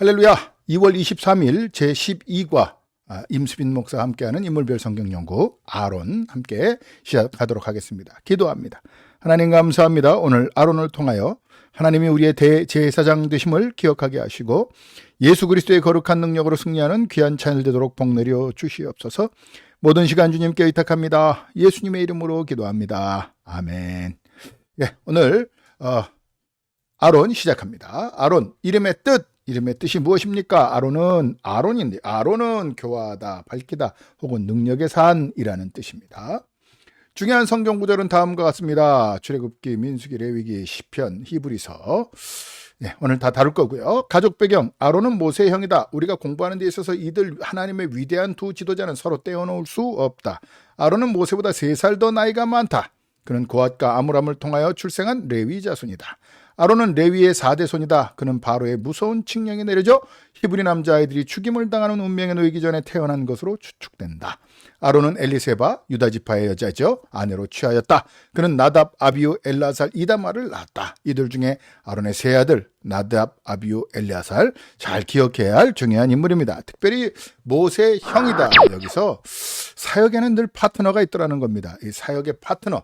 할렐루야. 2월 23일 제12과 아, 임수빈 목사와 함께하는 인물별 성경 연구 아론 함께 시작하도록 하겠습니다. 기도합니다. 하나님 감사합니다. 오늘 아론을 통하여 하나님이 우리의 대제사장 되심을 기억하게 하시고 예수 그리스도의 거룩한 능력으로 승리하는 귀한 찬을 되도록 복 내려 주시옵소서. 모든 시간 주님께 의탁합니다. 예수님의 이름으로 기도합니다. 아멘. 예, 오늘 어, 아론 시작합니다. 아론 이름의 뜻 이름의 뜻이 무엇입니까? 아론은 아론인데 아론은 교화하다, 밝히다 혹은 능력의 산이라는 뜻입니다. 중요한 성경 구절은 다음과 같습니다. 출애굽기, 민수기, 레위기, 시편, 히브리서. 네, 오늘 다 다룰 거고요. 가족 배경 아론은 모세의 형이다. 우리가 공부하는 데 있어서 이들 하나님의 위대한 두 지도자는 서로 떼어놓을 수 없다. 아론은 모세보다 세 살 더 나이가 많다. 그는 고앗과 아므람을 통하여 출생한 레위 자손이다. 아론은 레위의 4대 손이다. 그는 바로의 무서운 칙령이 내려져 히브리 남자아이들이 죽임을 당하는 운명에 놓이기 전에 태어난 것으로 추측된다. 아론은 엘리세바 유다 지파의 여자죠. 아내로 취하였다. 그는 나답, 아비우, 엘라살, 이다마를 낳았다. 이들 중에 아론의 세 아들 나답, 아비우, 엘리아살 잘 기억해야 할 중요한 인물입니다. 특별히 모세 형이다. 여기서 사역에는 늘 파트너가 있더라는 겁니다. 이 사역의 파트너.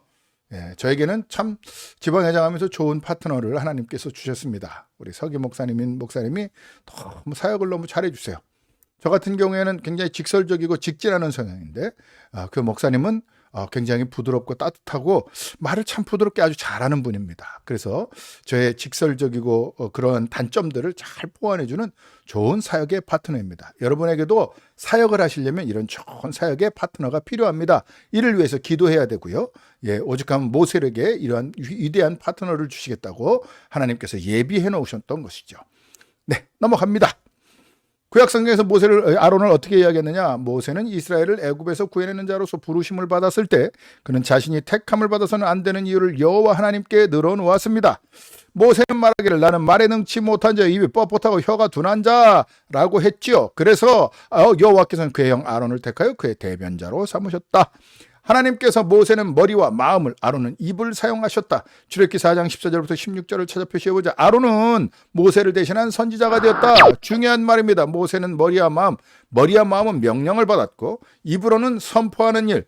예, 저에게는 참 지방회장하면서 좋은 파트너를 하나님께서 주셨습니다. 우리 서기 목사님인 목사님이 너무 사역을 너무 잘해주세요. 저 같은 경우에는 굉장히 직설적이고 직진하는 성향인데 아, 그 목사님은 어, 굉장히 부드럽고 따뜻하고 말을 참 부드럽게 아주 잘하는 분입니다. 그래서 저의 직설적이고 어, 그런 단점들을 잘 보완해주는 좋은 사역의 파트너입니다. 여러분에게도 사역을 하시려면 이런 좋은 사역의 파트너가 필요합니다. 이를 위해서 기도해야 되고요. 예, 오직하면 모세에게 이러한 위대한 파트너를 주시겠다고 하나님께서 예비해 놓으셨던 것이죠. 네, 넘어갑니다. 구약 성경에서 모세를 아론을 어떻게 이야기했느냐? 모세는 이스라엘을 애굽에서 구해내는 자로서 부르심을 받았을 때 그는 자신이 택함을 받아서는 안 되는 이유를 여호와 하나님께 늘어놓았습니다. 모세는 말하기를 나는 말에 능치 못한 자 입이 뻣뻣하고 혀가 둔한 자라고 했지요. 그래서 어, 여호와께서는 그의 형 아론을 택하여 그의 대변자로 삼으셨다. 하나님께서 모세는 머리와 마음을 아론은 입을 사용하셨다. 출애굽기 4장 14절부터 16절을 찾아 표시해 보자. 아론은 모세를 대신한 선지자가 되었다. 중요한 말입니다. 모세는 머리와 마음, 머리와 마음은 명령을 받았고 입으로는 선포하는 일.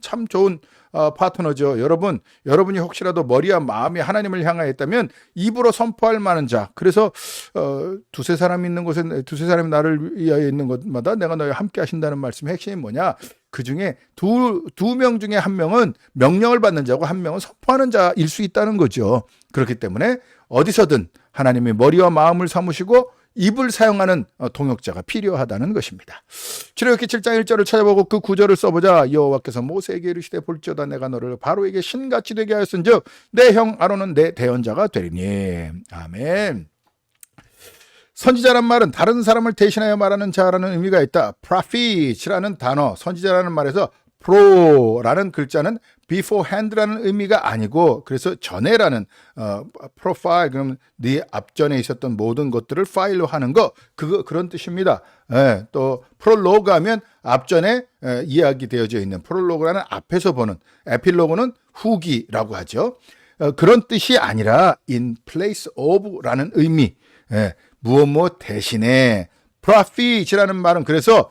참 좋은 어, 파트너죠. 여러분, 여러분이 혹시라도 머리와 마음이 하나님을 향하였다면 입으로 선포할 만한 자. 그래서 어, 두세 사람 있는 곳에 두세 사람이 나를 위하여 있는 곳마다 내가 너희 함께 하신다는 말씀의 핵심이 뭐냐? 그 중에 두 두 명 중에 한 명은 명령을 받는 자고 한 명은 선포하는 자일 수 있다는 거죠. 그렇기 때문에 어디서든 하나님의 머리와 마음을 삼으시고 입을 사용하는 어, 동역자가 필요하다는 것입니다. 출애굽기 7장 1절을 찾아보고 그 구절을 써보자 여호와께서 모세에게 이르시되 볼지어다 내가 너를 바로에게 신같이 되게 하였은즉 내 형 아론은 내 대언자가 되리니 아멘. 선지자란 말은 다른 사람을 대신하여 말하는 자라는 의미가 있다. prophet라는 단어, 선지자라는 말에서 pro라는 글자는 beforehand라는 의미가 아니고 그래서 전에라는 어 profile 그럼 네 앞전에 있었던 모든 것들을 파일로 하는 거 그거 그런 뜻입니다. 예, 또 프롤로그 하면 앞전에 예, 이야기 되어져 있는 프롤로그라는 앞에서 보는 에필로그는 후기라고 하죠. 어, 그런 뜻이 아니라 in place of라는 의미. 예, 무엇 무엇 대신에 prophet이라는 말은 그래서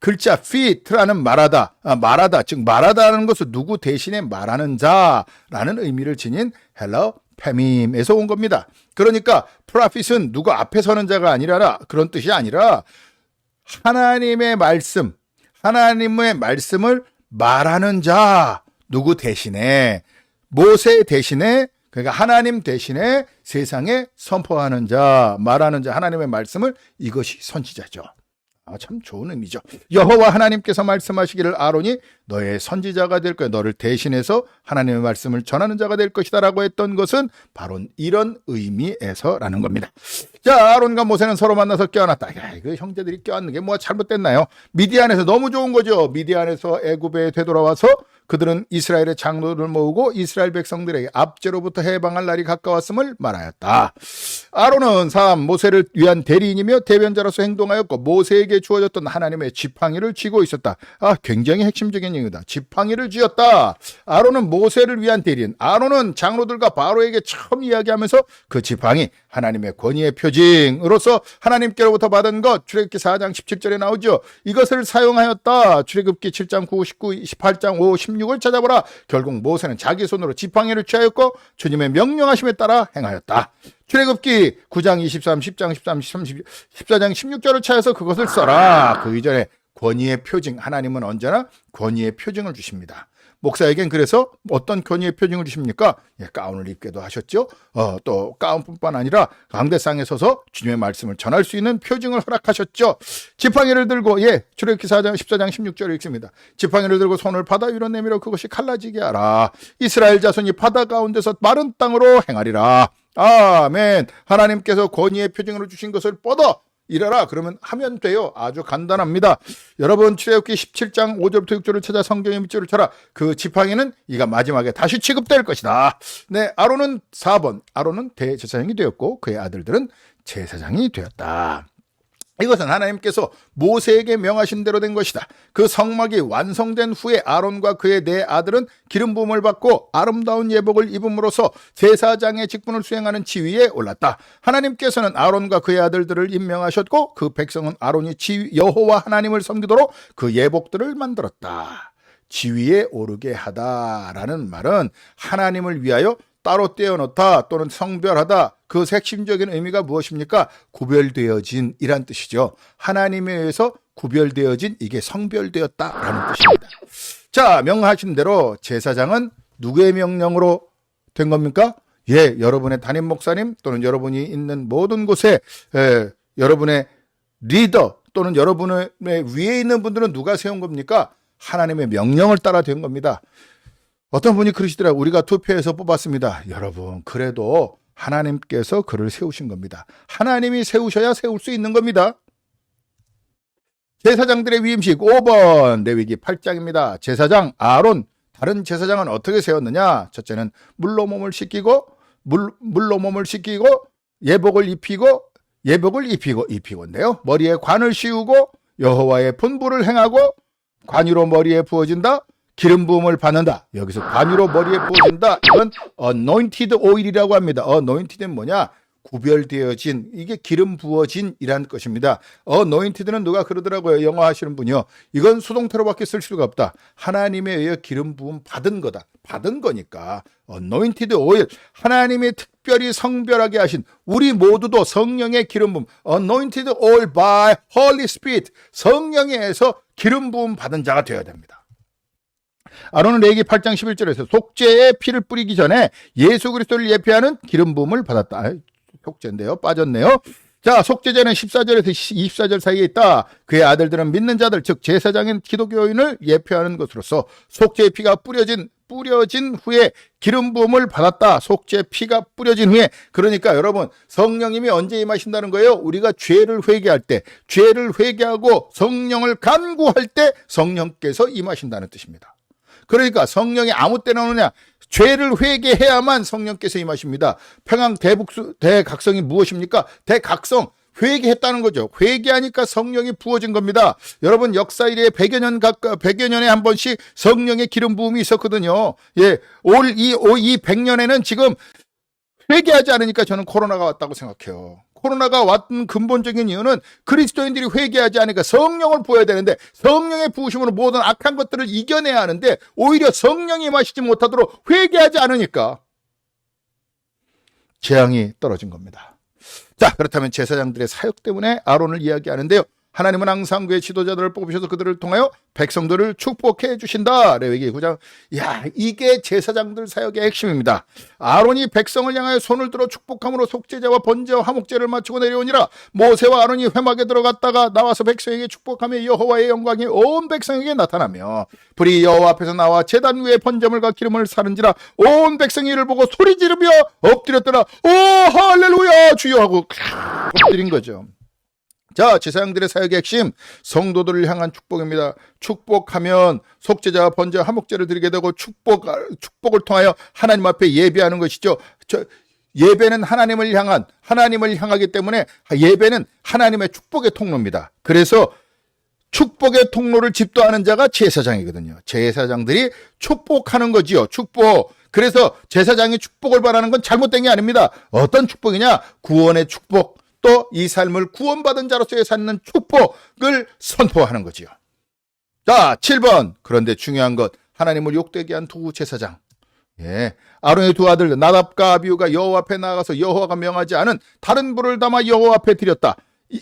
글자 fit라는 말하다, 아, 말하다, 즉 말하다라는 것은 누구 대신에 말하는 자라는 의미를 지닌 헬러 페밈에서 온 겁니다. 그러니까 prophet은 누구 앞에 서는 자가 아니라 그런 뜻이 아니라 하나님의 말씀, 하나님의 말씀을 말하는 자 누구 대신에 모세 대신에 그러니까 하나님 대신에 세상에 선포하는 자, 말하는 자, 하나님의 말씀을 이것이 선지자죠. 아, 참 좋은 의미죠. 여호와 하나님께서 말씀하시기를 아론이 너의 선지자가 될 거야. 너를 대신해서 하나님의 말씀을 전하는 자가 될 것이다라고 했던 것은 바로 이런 의미에서라는 겁니다. 자, 아론과 모세는 서로 만나서 껴안았다. 야, 이거 형제들이 껴안는 게 뭐가 잘못됐나요? 미디안에서 너무 좋은 거죠. 미디안에서 애굽에 되돌아와서 그들은 이스라엘의 장로들을 모으고 이스라엘 백성들에게 압제로부터 해방할 날이 가까웠음을 말하였다. 아론은 삼 모세를 위한 대리인이며 대변자로서 행동하였고 모세에게 주어졌던 하나님의 지팡이를 쥐고 있었다. 아, 굉장히 핵심적인 얘기다. 지팡이를 쥐었다. 아론은 모세를 위한 대리인. 아론은 장로들과 바로에게 처음 이야기하면서 그 지팡이 하나님의 권위의 표징으로서 하나님께로부터 받은 것 출애굽기 4장 17절에 나오죠. 이것을 사용하였다. 출애굽기 7장 9, 19, 28장 5, 16을 찾아보라. 결국 모세는 자기 손으로 지팡이를 취하였고 주님의 명령하심에 따라 행하였다. 출애굽기 9장 23, 10장 13, 30, 14장 16절을 찾아서 그것을 써라. 그 이전에 권위의 표징 하나님은 언제나 권위의 표징을 주십니다. 목사에겐 그래서 어떤 권위의 표징을 주십니까? 예, 가운을 입게도 하셨죠. 어, 또 가운뿐만 아니라 강대상에 서서 주님의 말씀을 전할 수 있는 표징을 허락하셨죠. 지팡이를 들고 예, 출애굽기 4장 14장 16절을 읽습니다. 지팡이를 들고 손을 바다 위로 내밀어 그것이 갈라지게 하라. 이스라엘 자손이 바다 가운데서 마른 땅으로 행하리라. 아멘. 하나님께서 권위의 표징으로 주신 것을 뻗어 일하라 그러면 하면 돼요. 아주 간단합니다. 여러분 출애굽기 17장 5절부터 6절을 찾아 성경의 밑줄을 쳐라. 그 지팡이는 이가 마지막에 다시 취급될 것이다. 네, 아론은 4번. 아론은 대제사장이 되었고 그의 아들들은 제사장이 되었다. 이것은 하나님께서 모세에게 명하신 대로 된 것이다. 그 성막이 완성된 후에 아론과 그의 네 아들은 기름 부음을 받고 아름다운 예복을 입음으로써 제사장의 직분을 수행하는 지위에 올랐다. 하나님께서는 아론과 그의 아들들을 임명하셨고 그 백성은 아론이 여호와 하나님을 섬기도록 그 예복들을 만들었다. 지위에 오르게 하다라는 말은 하나님을 위하여 따로 떼어놓다 또는 성별하다 그 핵심적인 의미가 무엇입니까? 구별되어진 이란 뜻이죠. 하나님에 의해서 구별되어진 이게 성별되었다라는 뜻입니다. 자, 명하신 대로 제사장은 누구의 명령으로 된 겁니까? 예, 여러분의 담임 목사님 또는 여러분이 있는 모든 곳에 예, 여러분의 리더 또는 여러분의 위에 있는 분들은 누가 세운 겁니까? 하나님의 명령을 따라 된 겁니다. 어떤 분이 그러시더라고요. 우리가 투표해서 뽑았습니다. 여러분, 그래도 하나님께서 그를 세우신 겁니다. 하나님이 세우셔야 세울 수 있는 겁니다. 제사장들의 위임식 5번 레위기 8장입니다. 제사장 아론 다른 제사장은 어떻게 세웠느냐? 첫째는 물로 몸을 씻기고 물, 물로 몸을 씻기고 예복을 입히고 예복을 입히고 입히고인데요. 머리에 관을 씌우고 여호와의 분부를 행하고 관유로 머리에 부어진다. 기름 부음을 받는다. 여기서 관유로 머리에 부어진다. 이건 anointed oil이라고 합니다. anointed는 뭐냐? 구별되어진 이게 기름 부어진이라는 것입니다. anointed는 누가 그러더라고요. 영어 하시는 분이요. 이건 수동태로밖에 쓸 수가 없다. 하나님에 의해 기름 부음 받은 거다. 받은 거니까 anointed oil 하나님이 특별히 성별하게 하신 우리 모두도 성령의 기름 부음 anointed oil by Holy Spirit 성령에 의해서 기름 부음 받은 자가 되어야 됩니다. 아론은 레기 8장 11절에서 속죄의 피를 뿌리기 전에 예수 그리스도를 예표하는 기름 부음을 받았다. 아, 속죄인데요. 빠졌네요. 자, 속죄제는 14절에서 24절 사이에 있다. 그의 아들들은 믿는 자들, 즉 제사장인 기독교인을 예표하는 것으로서 속죄의 피가 뿌려진 뿌려진 후에 기름 부음을 받았다. 속죄 피가 뿌려진 후에 그러니까 여러분 성령님이 언제 임하신다는 거예요? 우리가 죄를 회개할 때, 죄를 회개하고 성령을 간구할 때 성령께서 임하신다는 뜻입니다. 그러니까 성령이 아무 때나 오느냐? 죄를 회개해야만 성령께서 임하십니다. 평양 대북수, 대각성이 무엇입니까? 대각성. 회개했다는 거죠. 회개하니까 성령이 부어진 겁니다. 여러분 역사 이래 100여 년 가까 100여 년에 한 번씩 성령의 기름 부음이 있었거든요. 예. 올이 이 100년에는 지금 회개하지 않으니까 저는 코로나가 왔다고 생각해요. 코로나가 왔던 근본적인 이유는 그리스도인들이 회개하지 않으니까 성령을 부어야 되는데 성령의 부으심으로 모든 악한 것들을 이겨내야 하는데 오히려 성령이 마시지 못하도록 회개하지 않으니까 재앙이 떨어진 겁니다. 자, 그렇다면 제사장들의 사역 때문에 아론을 이야기하는데요. 하나님은 항상 그의 지도자들을 뽑으셔서 그들을 통하여 백성들을 축복해 주신다. 레위기 9장. 야, 이게 제사장들 사역의 핵심입니다. 아론이 백성을 향하여 손을 들어 축복함으로 속죄제와 번제와 화목제를 마치고 내려오니라. 모세와 아론이 회막에 들어갔다가 나와서 백성에게 축복하며 여호와의 영광이 온 백성에게 나타나며 불이 여호와 앞에서 나와 제단 위에 번제물과 기름을 사른지라 온 백성이 이를 보고 소리 지르며 엎드렸더라. 오 할렐루야 주여 하고 엎드린 거죠. 자, 제사장들의 사역의 핵심, 성도들을 향한 축복입니다. 축복하면 속죄자와 번제 화목제를 드리게 되고 축복, 축복을 통하여 하나님 앞에 예배하는 것이죠. 저, 예배는 하나님을 향한, 하나님을 향하기 때문에 예배는 하나님의 축복의 통로입니다. 그래서 축복의 통로를 집도하는 자가 제사장이거든요. 제사장들이 축복하는 거지요. 축복. 그래서 제사장이 축복을 바라는 건 잘못된 게 아닙니다. 어떤 축복이냐? 구원의 축복. 또 이 삶을 구원받은 자로서의 사는 축복을 선포하는 거지요. 자, 7번. 그런데 중요한 것. 하나님을 욕되게 한 두 제사장. 예. 아론의 두 아들 나답과 아비우가 여호와 앞에 나가서 여호와가 명하지 않은 다른 불을 담아 여호와 앞에 드렸다.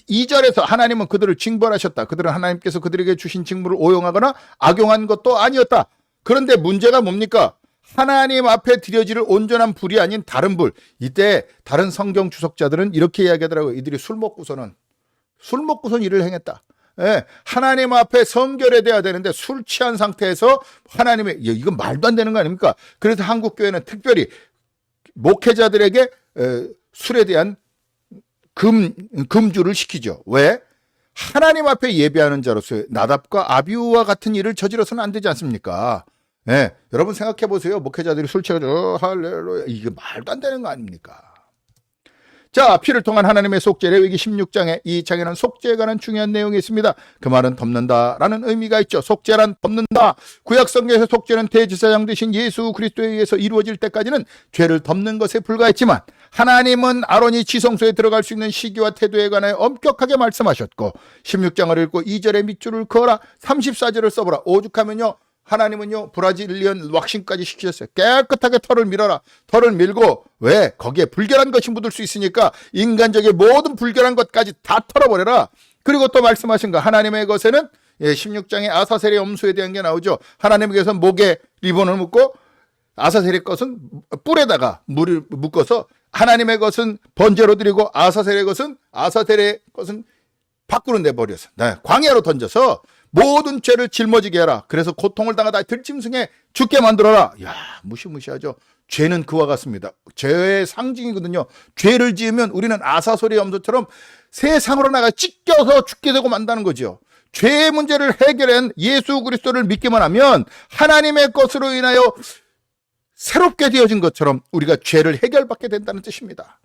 이 절에서 하나님은 그들을 징벌하셨다. 그들은 하나님께서 그들에게 주신 직무를 오용하거나 악용한 것도 아니었다. 그런데 문제가 뭡니까? 하나님 앞에 드려지를 온전한 불이 아닌 다른 불. 이때 다른 성경 주석자들은 이렇게 이야기하더라고요. 이들이 술 먹고서는 술 먹고선 일을 행했다. 예, 하나님 앞에 성결해돼야 되는데 술 취한 상태에서 하나님의 이건 말도 안 되는 거 아닙니까? 그래서 한국 교회는 특별히 목회자들에게 에, 술에 대한 금 금주를 시키죠. 왜? 하나님 앞에 예배하는 자로서 나답과 아비우와 같은 일을 저지러서는 안 되지 않습니까? 예, 여러분 생각해 보세요. 목회자들이 술 취해가지고 어, 할렐루야 이게 말도 안 되는 거 아닙니까? 자, 피를 통한 하나님의 속죄 레위기 16장에 이 장에는 속죄에 관한 중요한 내용이 있습니다. 그 말은 덮는다라는 의미가 있죠. 속죄란 덮는다. 구약 성경에서 속죄는 대제사장 되신 예수 그리스도에 의해서 이루어질 때까지는 죄를 덮는 것에 불과했지만 하나님은 아론이 지성소에 들어갈 수 있는 시기와 태도에 관하여 엄격하게 말씀하셨고 16장을 읽고 2절에 밑줄을 그어라 34절을 써보라 오죽하면요 하나님은요 브라질리언 왁싱까지 시키셨어요. 깨끗하게 털을 밀어라. 털을 밀고 왜 거기에 불결한 것이 묻을 수 있으니까 인간적인 모든 불결한 것까지 다 털어버려라. 그리고 또 말씀하신 거 하나님의 것에는 예, 16장에 아사셀의 염소에 대한 게 나오죠. 하나님께서 목에 리본을 묶고 아사셀의 것은 뿔에다가 물을 묶어서 하나님의 것은 번제로 드리고 아사셀의 것은 아사셀의 것은 밖으로 내버려서 네, 광야로 던져서 모든 죄를 짊어지게 해라. 그래서 고통을 당하다 들짐승에 죽게 만들어라. 야 무시무시하죠. 죄는 그와 같습니다. 죄의 상징이거든요. 죄를 지으면 우리는 아사소리 염소처럼 세상으로 나가 찢겨서 죽게 되고 만다는 거죠. 죄의 문제를 해결한 예수 그리스도를 믿기만 하면 하나님의 것으로 인하여 새롭게 되어진 것처럼 우리가 죄를 해결받게 된다는 뜻입니다.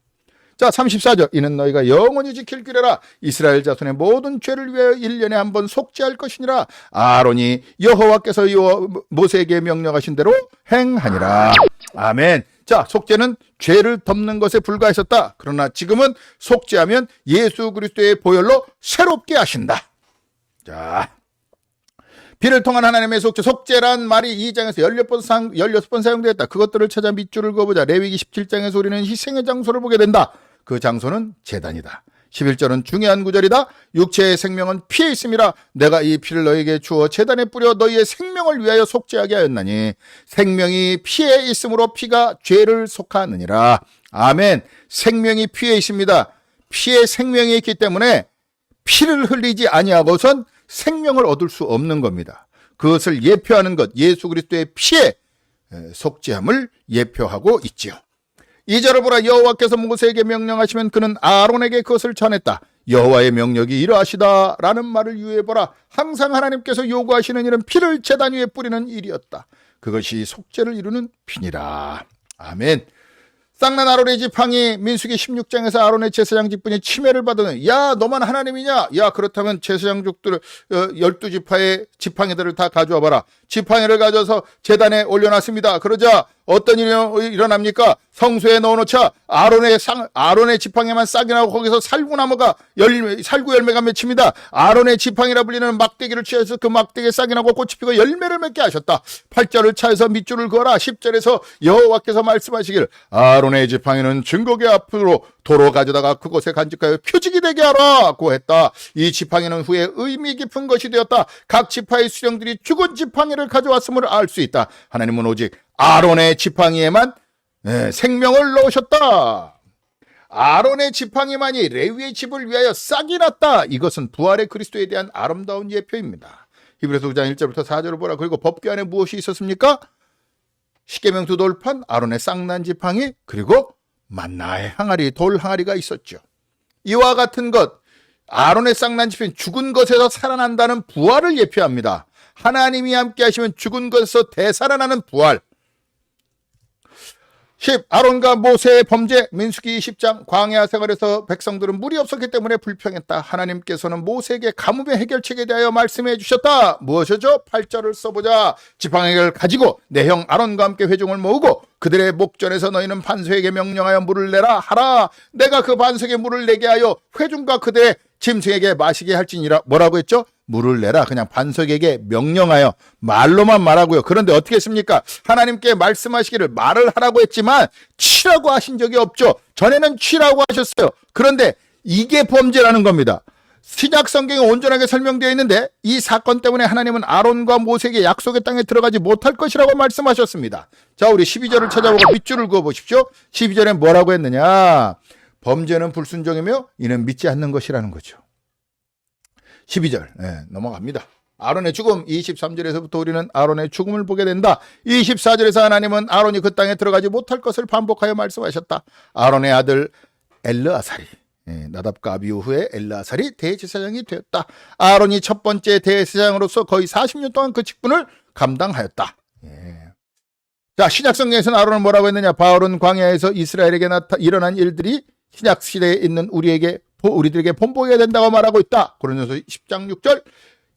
자, 34절. 이는 너희가 영원히 지킬 규례라. 이스라엘 자손의 모든 죄를 위하여 1년에 한 번 속죄할 것이니라. 아론이 여호와께서 여호 모세에게 명령하신 대로 행하니라. 아멘. 자, 속죄는 죄를 덮는 것에 불과했었다. 그러나 지금은 속죄하면 예수 그리스도의 보혈로 새롭게 하신다. 자, 비를 통한 하나님의 속죄, 속죄란 말이 2장에서 16번, 상, 16번 사용되었다. 그것들을 찾아 밑줄을 그어보자. 레위기 17장에서 우리는 희생의 장소를 보게 된다. 그 장소는 재단이다. 11절은 중요한 구절이다. 육체의 생명은 피에 있음이라 내가 이 피를 너에게 주어 재단에 뿌려 너희의 생명을 위하여 속죄하게 하였나니 생명이 피에 있으므로 피가 죄를 속하느니라. 아멘. 생명이 피에 있습니다. 피에 생명이 있기 때문에 피를 흘리지 아니하고선 생명을 얻을 수 없는 겁니다. 그것을 예표하는 것 예수 그리스도의 피에 속죄함을 예표하고 있지요. 이절을 보라 여호와께서 모세에게 명령하시면 그는 아론에게 그것을 전했다. 여호와의 명령이 이러하시다라는 말을 유의해 보라. 항상 하나님께서 요구하시는 일은 피를 제단 위에 뿌리는 일이었다. 그것이 속죄를 이루는 피니라. 아멘. 쌍난 아론의 지팡이 민수기 16장에서 아론의 제사장 직분이 침해를 받은 야 너만 하나님이냐 야 그렇다면 제사장족들 12지파의 어, 지팡이들을 다 가져와 봐라 지팡이를 가져서 재단에 올려놨습니다 그러자 어떤 일이 일어납니까 성소에 넣어놓자 아론의 상, 아론의 지팡이만 싹이 나고 거기서 살구나무가 열, 살구 열매가 맺힙니다. 아론의 지팡이라 불리는 막대기를 취해서 그 막대기에 싹이 나고 꽃이 피고 열매를 맺게 하셨다. 8절을 차에서 밑줄을 그어라. 10절에서 여호와께서 말씀하시길 아론의 지팡이는 증거계 앞으로 도로 가져다가 그곳에 간직하여 표직이 되게 하라고 했다. 이 지팡이는 후에 의미 깊은 것이 되었다. 각 지파의 수령들이 죽은 지팡이를 가져왔음을 알 수 있다. 하나님은 오직 아론의 지팡이에만 네, 생명을 넣으셨다. 아론의 지팡이만이 레위의 집을 위하여 싹이 났다. 이것은 부활의 그리스도에 대한 아름다운 예표입니다. 히브리서 9장 1절부터 4절을 보라. 그리고 법궤 안에 무엇이 있었습니까? 십계명 두 돌판, 아론의 쌍난 지팡이, 그리고 만나의 항아리, 돌 항아리가 있었죠. 이와 같은 것, 아론의 쌍난 집은 죽은 것에서 살아난다는 부활을 예표합니다. 하나님이 함께 하시면 죽은 것에서 되살아나는 부활. 10. 아론과 모세의 범죄 민수기 10장 광야 생활에서 백성들은 물이 없었기 때문에 불평했다. 하나님께서는 모세에게 가뭄의 해결책에 대하여 말씀해 주셨다. 무엇이죠? 8절을 써보자. 지팡이를 가지고 내 형 아론과 함께 회중을 모으고 그들의 목전에서 너희는 반석에게 명령하여 물을 내라 하라. 내가 그 반석에 물을 내게 하여 회중과 그들의 짐승에게 마시게 할지니라. 뭐라고 했죠? 물을 내라. 그냥 반석에게 명령하여 말로만 말하고요. 그런데 어떻게 했습니까? 하나님께 말씀하시기를 말을 하라고 했지만 치라고 하신 적이 없죠. 전에는 치라고 하셨어요. 그런데 이게 범죄라는 겁니다. 신약 성경에 온전하게 설명되어 있는데 이 사건 때문에 하나님은 아론과 모세에게 약속의 땅에 들어가지 못할 것이라고 말씀하셨습니다. 자, 우리 12절을 찾아보고 밑줄을 그어 보십시오. 12절에 뭐라고 했느냐? 범죄는 불순종이며 이는 믿지 않는 것이라는 거죠. 12절 예, 넘어갑니다. 아론의 죽음 23절에서부터 우리는 아론의 죽음을 보게 된다. 24절에서 하나님은 아론이 그 땅에 들어가지 못할 것을 반복하여 말씀하셨다. 아론의 아들 엘르아살이 예, 나답과 아비후 후에 엘르아살이 대제사장이 되었다. 아론이 첫 번째 대제사장으로서 거의 40년 동안 그 직분을 감당하였다. 예. 자, 신약 성경에서는 아론은 뭐라고 했느냐? 바울은 광야에서 이스라엘에게 나타 일어난 일들이 신약 시대에 있는 우리에게 우리들에게 본보기가 된다고 말하고 있다. 고린도서 10장 6절.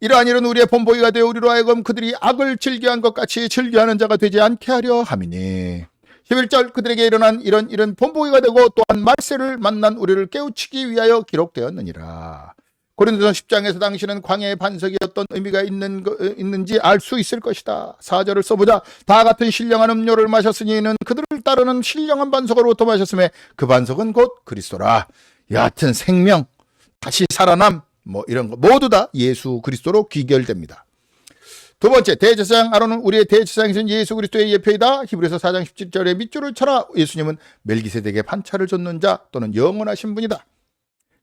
이러한 일은 우리의 본보기가 되어 우리로 하여금 그들이 악을 즐겨한 것 같이 즐겨하는 자가 되지 않게 하려 함이니. 11절 그들에게 일어난 이런 일은 본보기가 되고 또한 말세를 만난 우리를 깨우치기 위하여 기록되었느니라. 고린도서 10장에서 당신은 광야의 반석이 어떤 의미가 있는, 거, 있는지 알 수 있을 것이다. 사절을 써보자. 다 같은 신령한 음료를 마셨으니 이는 그들을 따르는 신령한 반석으로부터 마셨음에 그 반석은 곧 그리스도라. 여하튼 생명, 다시 살아남, 뭐 이런 거 모두 다 예수 그리스도로 귀결됩니다. 두 번째, 대제사장 아론은 우리의 대제사장이신 예수 그리스도의 예표이다. 히브리서 4장 17절에 밑줄을 쳐라. 예수님은 멜기세덱의 반차를 줬는 자 또는 영원하신 분이다.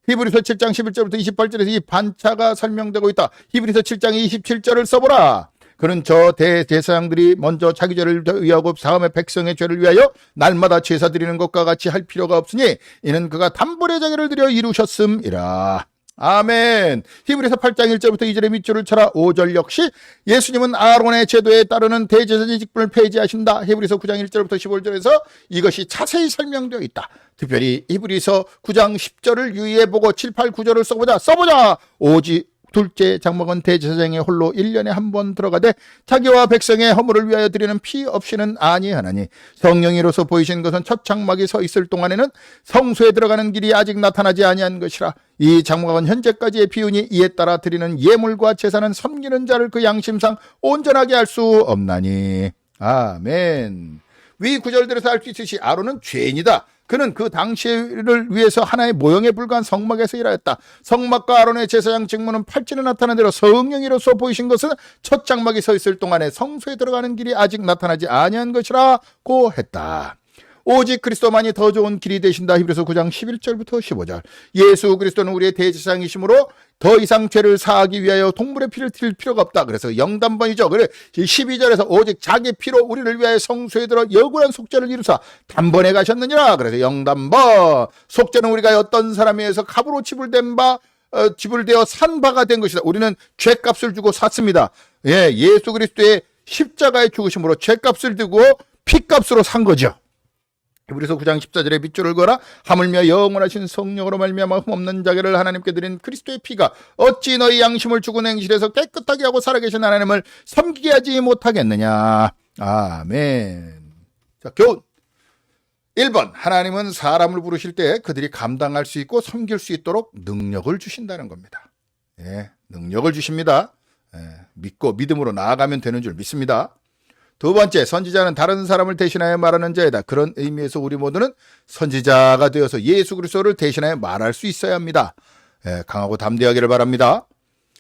히브리서 7장 11절부터 28절에서 이 반차가 설명되고 있다. 히브리서 7장 27절을 써보라. 그는 저 대제사장들이 먼저 자기 죄를 위하고 다음에 백성의 죄를 위하여 날마다 제사 드리는 것과 같이 할 필요가 없으니 이는 그가 단번에 자기를 드려 이루셨음이라. 아멘. 히브리서 8장 1절부터 2절의 밑줄을 쳐라. 5절 역시 예수님은 아론의 제도에 따르는 대제사장 직분을 폐지하신다. 히브리서 9장 1절부터 15절에서 이것이 자세히 설명되어 있다. 특별히 히브리서 9장 10절을 유의해 보고 7, 8, 9절을 써보자. 써보자. 오직 둘째 장막은 대제사장의 홀로 1년에 한 번 들어가되 자기와 백성의 허물을 위하여 드리는 피 없이는 아니하나니 성령이로서 보이신 것은 첫 장막이 서 있을 동안에는 성소에 들어가는 길이 아직 나타나지 아니한 것이라 이 장막은 현재까지의 비운이 이에 따라 드리는 예물과 제사는 섬기는 자를 그 양심상 온전하게 할 수 없나니. 아멘. 위 구절들에서 알 수 있듯이 아론은 죄인이다 그는 그 당시를 위해서 하나의 모형에 불과한 성막에서 일하였다. 성막과 아론의 제사장 직무는 팔찌에 나타난 대로 성령이로서 보이신 것은 첫 장막이 서 있을 동안에 성소에 들어가는 길이 아직 나타나지 아니한 것이라고 했다. 오직 그리스도만이 더 좋은 길이 되신다. 히브리서 9장 11절부터 15절. 예수 그리스도는 우리의 대제사장이시므로 더 이상 죄를 사하기 위하여 동물의 피를 튈 필요가 없다. 그래서 영단번이죠. 그래 12절에서 오직 자기 피로 우리를 위하여 성소에 들어 여구한 속죄를 이루사 단번에 가셨느니라. 그래서 영단번 속죄는 우리가 어떤 사람에 의해서 갑으로 지불된 바 어, 지불되어 산 바가 된 것이다. 우리는 죄값을 주고 샀습니다. 예, 예수 그리스도의 십자가의 죽으심으로 죄값을 두고 피값으로 산 거죠. 히브리서 9장 14절에 밑줄을 걸어 하물며 영원하신 성령으로 말미암아 흠없는 자기를 하나님께 드린 그리스도의 피가 어찌 너희 양심을 죽은 행실에서 깨끗하게 하고 살아계신 하나님을 섬기게 하지 못하겠느냐? 아멘. 자 교훈. 1번 하나님은 사람을 부르실 때 그들이 감당할 수 있고 섬길 수 있도록 능력을 주신다는 겁니다. 예, 능력을 주십니다. 예, 믿고 믿음으로 나아가면 되는 줄 믿습니다 두 번째, 선지자는 다른 사람을 대신하여 말하는 자이다. 그런 의미에서 우리 모두는 선지자가 되어서 예수 그리스도를 대신하여 말할 수 있어야 합니다. 예, 강하고 담대하기를 바랍니다.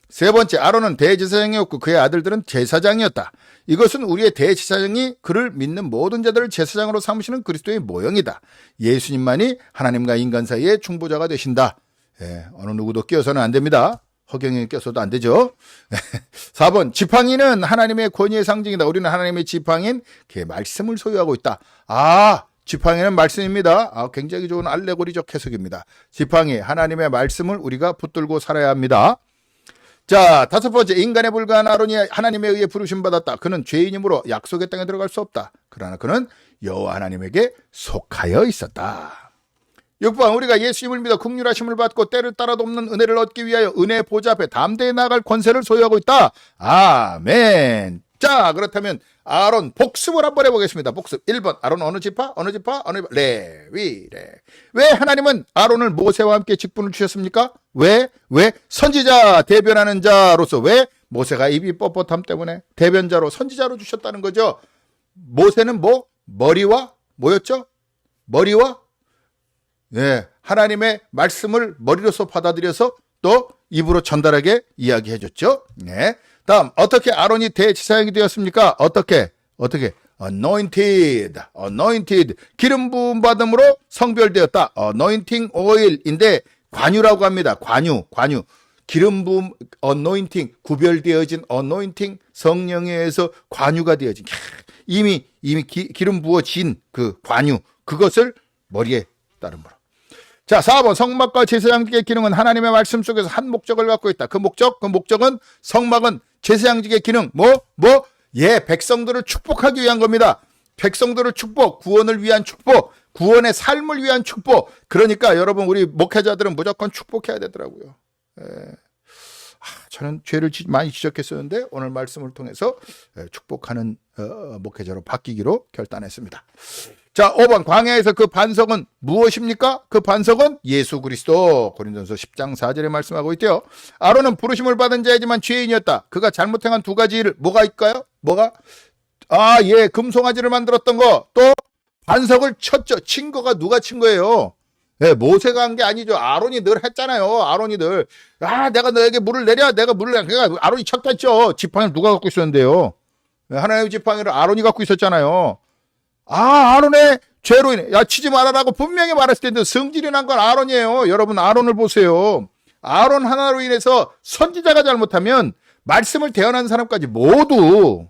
세 번째, 아론은 대제사장이었고 그의 아들들은 제사장이었다. 이것은 우리의 대제사장이 그를 믿는 모든 자들을 제사장으로 삼으시는 그리스도의 모형이다. 예수님만이 하나님과 인간 사이의 중보자가 되신다. 예, 어느 누구도 끼어서는 안 됩니다. 허경영이 껴서도 안 되죠. 4번 지팡이는 하나님의 권위의 상징이다. 우리는 하나님의 지팡인 그의 말씀을 소유하고 있다. 아 지팡이는 말씀입니다. 아, 굉장히 좋은 알레고리적 해석입니다. 지팡이 하나님의 말씀을 우리가 붙들고 살아야 합니다. 자, 다섯 번째 인간에 불과한 아론이 하나님에 의해 부르심 받았다. 그는 죄인이므로 약속의 땅에 들어갈 수 없다. 그러나 그는 여호와 하나님에게 속하여 있었다. 6번 우리가 예수님을 믿어 국률하심을 받고 때를 따라 돕는 은혜를 얻기 위하여 은혜의 보좌 앞에 담대히 나갈 권세를 소유하고 있다. 아멘. 자, 그렇다면 아론 복습을 한번 해보겠습니다. 복습. 1번 아론 어느 지파? 어느 지파? 어느 지파? 레위 레. 왜 하나님은 아론을 모세와 함께 직분을 주셨습니까? 왜? 왜? 선지자 대변하는 자로서 왜? 모세가 입이 뻣뻣함 때문에 대변자로 선지자로 주셨다는 거죠. 모세는 뭐? 머리와 뭐였죠? 머리와 예, 하나님의 말씀을 머리로서 받아들여서 또 입으로 전달하게 이야기해 줬죠. 네. 다음 어떻게 아론이 대지사장이 되었습니까? 어떻게? 어떻게? anointed, anointed 기름 부음 받음으로 성별되었다. anointing oil인데 관유라고 합니다. 관유, 관유. 기름 부음 anointing 구별되어진 anointing 성령에 의해서 관유가 되어진 캬, 이미 이미 기, 기름 부어진 그 관유 그것을 머리에 따름으로 자, 4번 성막과 제사장직의 기능은 하나님의 말씀 속에서 한 목적을 갖고 있다. 그 목적, 그 목적은 성막은 제사장직의 기능, 뭐, 뭐, 예, 백성들을 축복하기 위한 겁니다. 백성들을 축복, 구원을 위한 축복, 구원의 삶을 위한 축복. 그러니까 여러분 우리 목회자들은 무조건 축복해야 되더라고요. 예. 아, 저는 죄를 지- 많이 지적했었는데 오늘 말씀을 통해서 예, 축복하는 어, 목회자로 바뀌기로 결단했습니다. 자, 5번 광야에서 그 반석은 무엇입니까? 그 반석은 예수 그리스도. 고린도서 10장 4절에 말씀하고 있대요. 아론은 부르심을 받은 자이지만 죄인이었다. 그가 잘못 행한 두 가지 일 뭐가 있까요? 뭐가? 아, 예, 금송아지를 만들었던 거. 또 반석을 쳤죠. 친 거가 누가 친 거예요? 예, 모세가 한 게 아니죠. 아론이 늘 했잖아요. 아론이 늘. 아, 내가 너에게 물을 내려. 내가 물을 내려. 그러니까 아론이 쳤겠죠. 지팡이를 누가 갖고 있었는데요? 예, 하나님의 지팡이를 아론이 갖고 있었잖아요. 아, 아론의 죄로 인해, 야, 치지 말아라고 분명히 말했을 텐데, 성질이 난 건 아론이에요. 여러분, 아론을 보세요. 아론 하나로 인해서 선지자가 잘못하면, 말씀을 대언하는 사람까지 모두,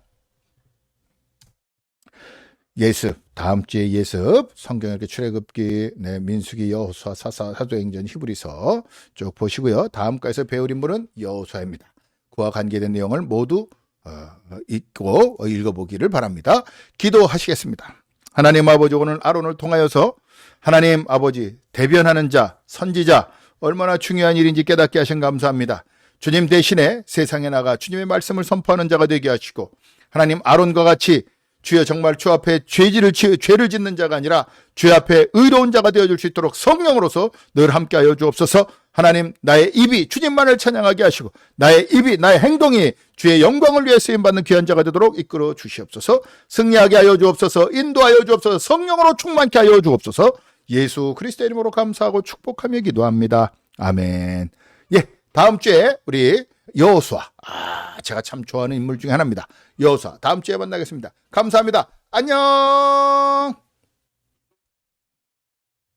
예습, 다음 주에 예습, 성경 이렇게 출애굽기, 네, 민수기, 여호수아, 사사, 사도행전, 히브리서 쭉 보시고요. 다음 과에서 배울 인물은 여호수아입니다. 그와 관계된 내용을 모두 어, 읽고 읽어보기를 바랍니다. 기도하시겠습니다. 하나님 아버지 오늘 아론을 통하여서 하나님 아버지 대변하는 자, 선지자 얼마나 중요한 일인지 깨닫게 하신 감사합니다. 주님 대신에 세상에 나가 주님의 말씀을 선포하는 자가 되게 하시고 하나님 아론과 같이 주여 정말 주 앞에 지- 죄를 짓는 자가 아니라 주 앞에 의로운 자가 되어 줄 수 있도록 성령으로서 늘 함께하여 주옵소서. 하나님 나의 입이 주님만을 찬양하게 하시고 나의 입이 나의 행동이 주의 영광을 위해 쓰임 받는 귀한 자가 되도록 이끌어 주시옵소서. 승리하게 하여 주옵소서. 인도하여 주옵소서. 성령으로 충만케 하여 주옵소서. 예수 그리스도의 이름으로 감사하고 축복하며 기도합니다. 아멘. 예, 다음 주에 우리 여호수아. 아, 제가 참 좋아하는 인물 중에 하나입니다. 여호수아. 다음 주에 만나겠습니다. 감사합니다. 안녕.